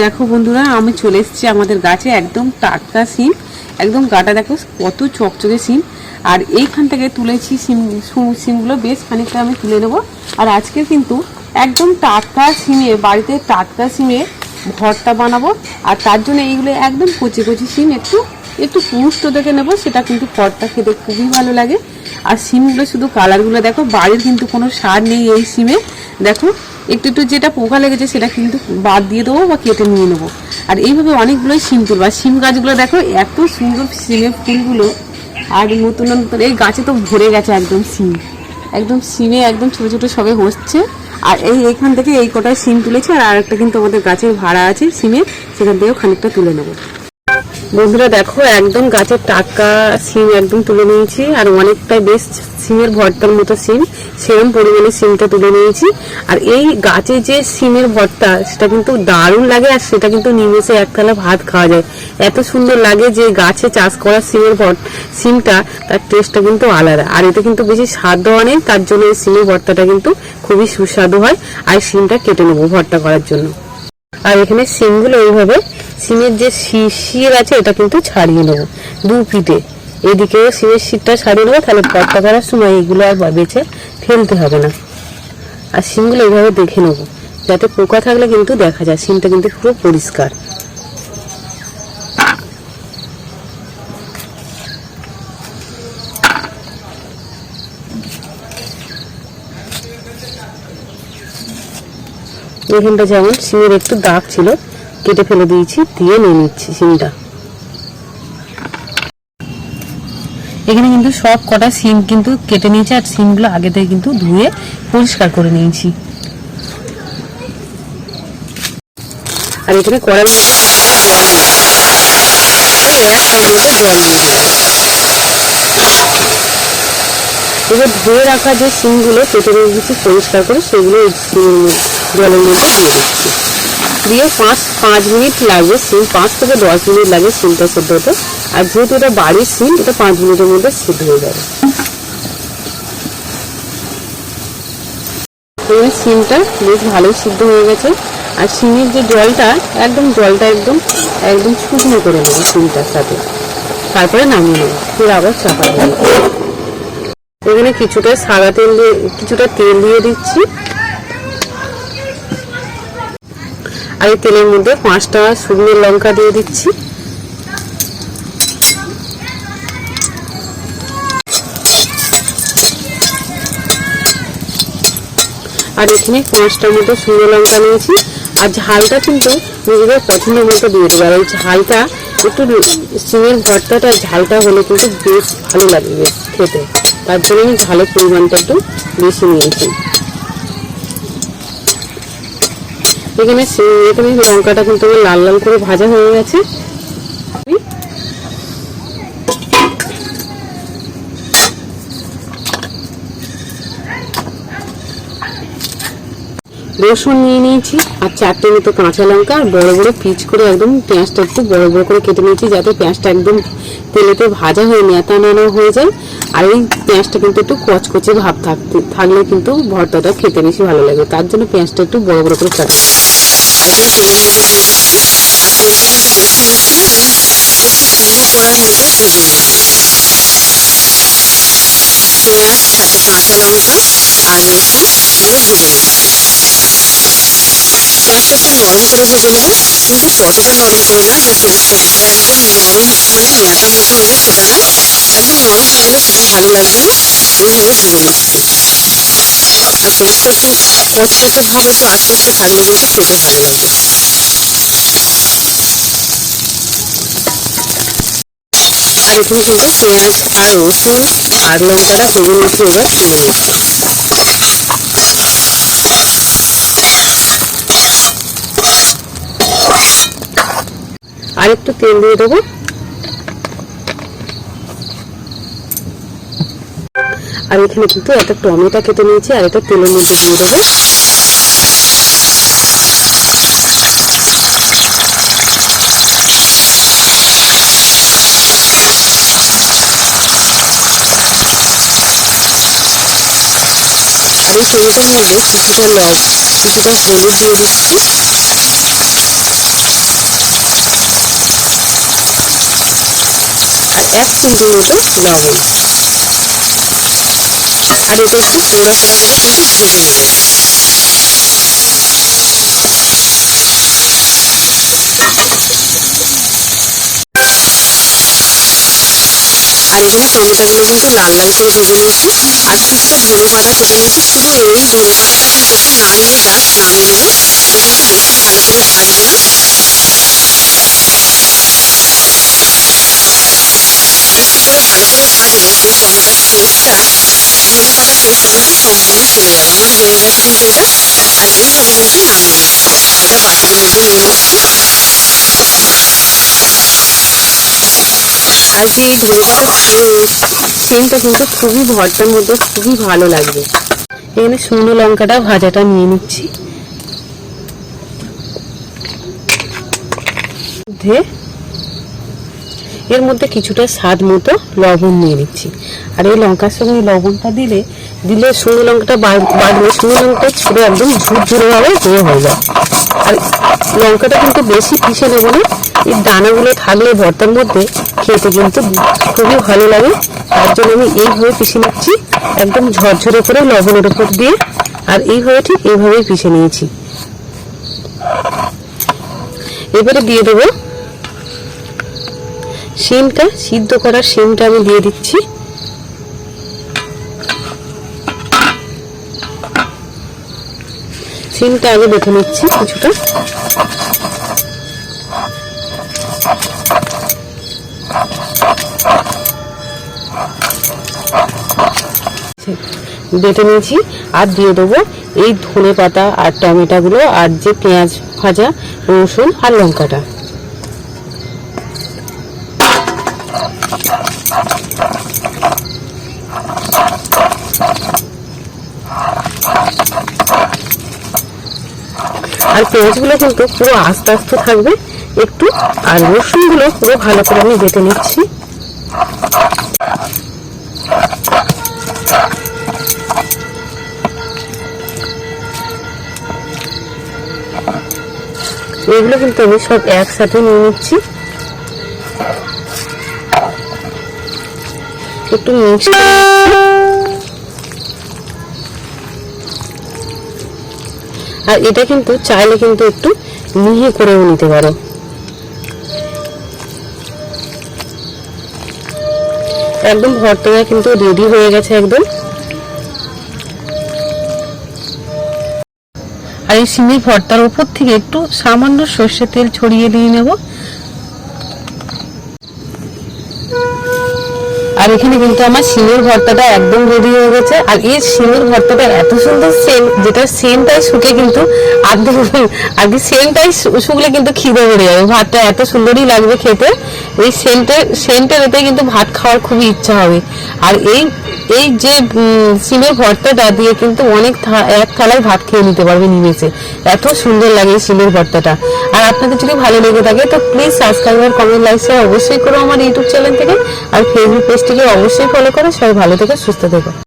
দেখো বন্ধুরা, আমি চলে এসেছি আমাদের গাছে একদম টাটকা সিম। একদম গাটা দেখো কত চকচকে সিম। আর এইখান থেকে তুলেছি সিম সিমগুলো বেশ খানিকটা আমি তুলে নেব। আর আজকে কিন্তু একদম টাটকা সিমে, বাড়িতে টাটকা সিমে ভর্তা বানাবো। আর তার জন্য এইগুলো একদম কচি কচি সিম একটু একটু পুষ্ট দেখে নেব, সেটা কিন্তু ভর্তা খেতে খুবই ভালো লাগে। আর সিমগুলো শুধু কালারগুলো দেখো, বাড়ির কিন্তু কোনো সার নেই এই সিমে। দেখো, একটু একটু যেটা পোকা লেগেছে সেটা কিন্তু বাদ দিয়ে দেবো বা কেটে নিয়ে নেব। আর এইভাবে অনেকগুলোই সিম তুলবো। আর সিম গাছগুলো দেখো, এত সুন্দর সিমের ফুলগুলো। আর নতুন নতুন, এই গাছে তো ভরে গেছে একদম সিম। একদম সিমে একদম ছোট ছোট সবে হচ্ছে। আর এই এখান থেকে এই কটায় সিম তুলেছে, আর আরেকটা কিন্তু আমাদের গাছের ভাড়া আছে সিমের সেখান থেকেও খানিকটা তুলে নেব। বন্ধুরা দেখো, একদম গাছের টাটকা সিম একদম তুলে নিয়েছি, আর অনেকটাই বেশ সিমের ভর্তার মতো সিম সেরকম পরিমাণে সিমটা তুলে নিয়েছি। আর এই গাছে যে সিমের ভর্তা, সেটা কিন্তু দারুণ লাগে, আর সেটা কিন্তু নিমেষে এক থালা ভাত খাওয়া যায়। এত সুন্দর লাগে যে গাছে চাষ করা সিমের ভর্ত, সিমটা, তার টেস্টটা কিন্তু আলাদা। আর এতে কিন্তু বেশি স্বাদ দেওয়া নেই তার জন্য এই সিমের ভর্তাটা কিন্তু খুবই সুস্বাদু হয়, আর সিমটা কেটে নেব ভর্তা করার জন্য। আর এখানে সিমগুলো এইভাবে সিমের যে শির আছে এটা কিন্তু ছাড়িয়ে নেব। দু পিঠে এদিকে সিমের শিরটা ছাড়িয়ে নেব, তাহলে ভর্তা করার সময় এগুলো আর বেছে ফেলতে হবে না। আর সিমগুলো এইভাবে দেখে নেব। যাতে পোকা থাকলে কিন্তু দেখা যায়, সিমটা কিন্তু পুরো পরিষ্কার। এখানটা যেমন সিমের একটু দাগ ছিল কেটে ফেলে দিয়েছি, দিয়ে নিয়ে নিচ্ছি সিমটা। এখানে কিন্তু সব কটা সিম কিন্তু কেটে নিয়েছি, আর সিমগুলো আগে থেকে কিন্তু ধুয়ে পরিষ্কার করে নিয়েছি। আর এখানে কড়াই মধ্যে কাপ মতো জল দিয়ে। এবার ধুয়ে রাখা যে সিমগুলো কেটে রেখেছি, পরিষ্কার করে সেগুলো জলের মধ্যে দিয়ে দিচ্ছি। দিয়ে পাঁচ পাঁচ মিনিট লাগবে সিম, পাঁচ থেকে দশ মিনিট লাগে সিমটা সেদ্ধ হতে। আর যেহেতু এটা বাড়ির সিম, এটা পাঁচ মিনিটের মধ্যে সিদ্ধ হয়ে যাবে। সিমটা বেশ ভালোই সিদ্ধ হয়ে গেছে। আর সিমের যে জলটা, একদম জলটা একদম একদম শুকনো করে নেব সিমটার সাথে। তারপরে নামিয়ে নেব, ফের আবার চাপা দেবো। এখানে কিছুটা সাদা তেল দিয়ে, কিছুটা তেল দিয়ে দিচ্ছি। আর এই তেলের মধ্যে পাঁচটা শুকনো লঙ্কা দিয়ে দিচ্ছি। আর এখানে পাঁচটার মতো শুকনো লঙ্কা নিয়েছি। আর ঝালটা কিন্তু নিজেদের পছন্দ মতো দিয়ে দেবো। আর এই ঝালটা একটু সিমের ভর্তাটা ঝালটা হলে কিন্তু বেশ ভালো লাগবে খেতে। তার জন্য আমি ঝালের পরিমাণটা একটু বেশি নিয়েছি। এখানে এখানে লঙ্কাটা কিন্তু লাল লাল করে ভাজা হয়ে গেছে। রসুন নিয়ে নিয়েছি আর চারটে মতো কাঁচা লঙ্কা আর বড় বড় পিচ করে একদম পেঁয়াজটা একটু বড় বড় করে কেটে নিয়েছি যাতে পেঁয়াজটা একদম তেলেতে ভাজা হয়ে নেতা নেনো হয়ে যায়। আর এই পেঁয়াজটা কিন্তু একটু কচকচে ভাব থাকতে থাকলে কিন্তু ভর্তাটা খেতে বেশি ভালো লাগে। তার জন্য পেঁয়াজটা একটু বড় বড় করে কাটা দিয়ে ভেজে নেব পেঁয়াজ সাথে কাঁচা লঙ্কা আর রসুন এগুলো ভেজে নেব পেঁয়াজটা একটু নরম করে ভেজে নেব কিন্তু ততটা নরম করে না যাতে পেঁয়াজটা নরম মানে নেতা মতো হবে না একদম নরম গেলে খেতে ভালো লাগবে না এইভাবে ভেজে নিচ্ছি আর পেঁয়াজটা একটু কচকচে ভাব একটু আস্তে আস্তে থাকলে কিন্তু খেতে ভালো লাগবে আর এখানে কিন্তু পেঁয়াজ আর রসুন আর লঙ্কাটা ভেজে নিচ্ছি এবার তুলে নিচ্ছি আর একটু তেল দিয়ে দেবো। আর এখানে কিন্তু একটা টমেটো কেটে নিয়েছি, আর এটা তেলের মধ্যে দিয়ে দেবো। এই তেলটার মধ্যে কিছুটা লব কিছুটা হলুদ দিয়ে দিচ্ছি। আর এক চিমটি মতো লবণ। আর এটা একটু পোড়া পোড়া করে কিন্তু ভেজে নেব আর এখানে টমেটোগুলো কিন্তু লাল লাল করে ভেজে নিয়েছি আর কিছুটা ধনে পাতা কেটে নিয়েছি শুধু এই ধনে পাতাটা কিন্তু একটু নাড়িয়ে জাস্ট নামিয়ে নেব আমি কিন্তু বেশি ভালো করে ভাজবো না একটু করে ভালো করে ভাজলে এই টমেটোর টেস্টটা ধনে পাতার টেস্টটা কিন্তু সম্পূর্ণ চলে যাবে আমার হয়ে গেছে কিন্তু এটা আর এইভাবে কিন্তু নামিয়ে নিচ্ছি এটা বাটির মধ্যে নিয়ে নিচ্ছি আর যে এই পাতার সেন্টটা কিন্তু খুবই ভর্তার মধ্যে খুবই ভালো লাগবে। এখানে শুকনো লঙ্কাটা ভাজাটা নিয়ে নিচ্ছি। মধ্যে এর মধ্যে কিছুটা স্বাদ মতো লবণ নিয়ে নিচ্ছি। আর এই লঙ্কার সঙ্গে লবণটা দিলে দিলে শুকনো লঙ্কাটা বা- বাড়লে শুকনো লঙ্কাটা ছুড়ে একদম ঝুরঝুরে ভাবে গুঁড়ো হয়ে যায়। আর লঙ্কাটা কিন্তু বেশি পিষে নেব না, এই দানাগুলো থাকলে ভর্তার মধ্যে খেতে কিন্তু খুবই ভালো লাগে। তার জন্য আমি এইভাবে পিষে নিচ্ছি, একদম ঝরঝরে করে লবণের উপর দিয়ে। আর এইভাবে ঠিক এইভাবেই পিষে নিয়েছি। এবারে দিয়ে দেবো শিমটা সিদ্ধ করা শিমটা আমি দিয়ে দিচ্ছি। শিমটা আগে বেঁধে নিচ্ছি কিছুটা। বেটে নিয়েছি, আর দিয়ে দেবো এই ধনে পাতা আর টমেটোগুলো, আর যে পেঁয়াজ ভাজা রসুন আর লঙ্কাটা। আর পেঁয়াজগুলো কিন্তু পুরো আস্তে আস্তে থাকবে। একটু আর রসুনগুলো পুরো ভালো করে আমি বেটে নিচ্ছি। এগুলো কিন্তু আমি সব একসাথে নিয়ে নিচ্ছি। একটু মিক্স আর এটা কিন্তু চাইলে কিন্তু একটু মিহি করেও নিতে পারো। একদম ভর্তাটা কিন্তু রেডি হয়ে গেছে একদম। আর এই সিমের ভর্তার উপর থেকে একটু সামান্য সর্ষের তেল ছড়িয়ে দিয়ে নেব। আর এখানে কিন্তু আমার সিমের ভর্তাটা একদম রেডি হয়ে গেছে। আর এই সিমের ভর্তাটা এত সুন্দর সেন্ট যেটা সেন্টটাই শুকে কিন্তু আগে আগে সেন্টটাই শুকলে কিন্তু খিদে বেড়ে যাবে। ভাতটা এত সুন্দরই লাগবে খেতে। এই সেন্টের সেন্টের এতে কিন্তু ভাত খাওয়ার খুবই ইচ্ছা হবে। আর এই এই যে সিমের ভর্তাটা দিয়ে কিন্তু অনেক এক থালায় ভাত খেয়ে নিতে পারবে নিমেষে। এত সুন্দর লাগে সিমের ভর্তাটা। আর আপনাদের যদি ভালো লেগে থাকে, তো প্লিজ সাবস্ক্রাইব আর কমেন্ট লাইক শেয়ার অবশ্যই করো আমার ইউটিউব চ্যানেল থেকে। আর ফেসবুক পেজটিকে অবশ্যই ফলো করো সবাই ভালো থেকে সুস্থ থেকো।